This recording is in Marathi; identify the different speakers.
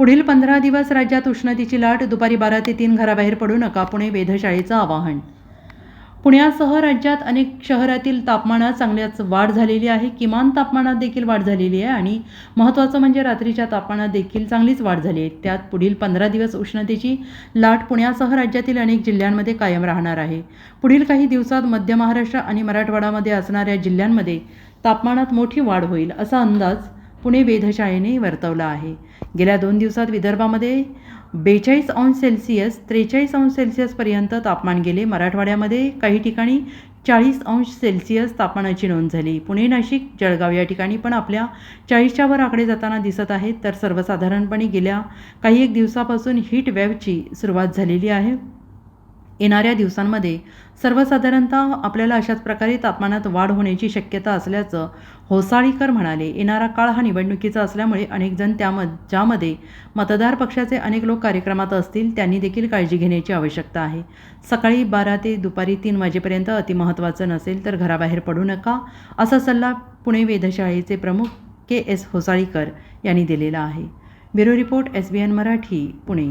Speaker 1: पुढील पंधरा दिवस राज्यात उष्णतेची लाट दुपारी बारा ते तीन घराबाहेर पडू नका पुणे वेधशाळेचं आवाहन. पुण्यासह राज्यात अनेक शहरातील तापमानात चांगल्याच वाढ झालेली आहे. किमान तापमानात देखील वाढ झालेली आहे आणि महत्त्वाचं म्हणजे रात्रीच्या तापमानात देखील चांगलीच वाढ झाली आहे. त्यात पुढील पंधरा दिवस उष्णतेची लाट पुण्यासह राज्यातील अनेक जिल्ह्यांमध्ये कायम राहणार आहे. पुढील काही दिवसात मध्य महाराष्ट्र आणि मराठवाड्यामध्ये असणाऱ्या जिल्ह्यांमध्ये तापमानात मोठी वाढ होईल असा अंदाज पुणे वेधशाळेने वर्तवला आहे. गेल्या दोन दिवसात विदर्भामध्ये बेचाळीस अंश सेल्सिअस त्रेचाळीस अंश सेल्सिअसपर्यंत तापमान गेले. मराठवाड्यामध्ये काही ठिकाणी चाळीस अंश सेल्सिअस तापमानाची नोंद झाली. पुणे नाशिक जळगाव या ठिकाणी पण आपल्या चाळीसच्या वर आकडे जाताना दिसत आहेत. तर सर्वसाधारणपणे गेल्या काही एक दिवसापासून हीट वेव्हची सुरुवात झालेली आहे. येणाऱ्या दिवसांमध्ये सर्वसाधारणतः आपल्याला अशाच प्रकारे तापमानात वाढ होण्याची शक्यता असल्याचं होसाळीकर म्हणाले. येणारा काळ हा निवडणुकीचा असल्यामुळे अनेक जण त्याम ज्यामध्ये मतदार पक्षाचे अनेक लोक कार्यक्रमात असतील त्यांनी देखील काळजी घेण्याची आवश्यकता आहे. सकाळी बारा ते दुपारी तीन वाजेपर्यंत अतिमहत्त्वाचं नसेल तर घराबाहेर पडू नका असा सल्ला पुणे वेधशाळेचे प्रमुख के एस होसाळीकर यांनी दिलेला आहे. Bureau report S B N Marathi Pune.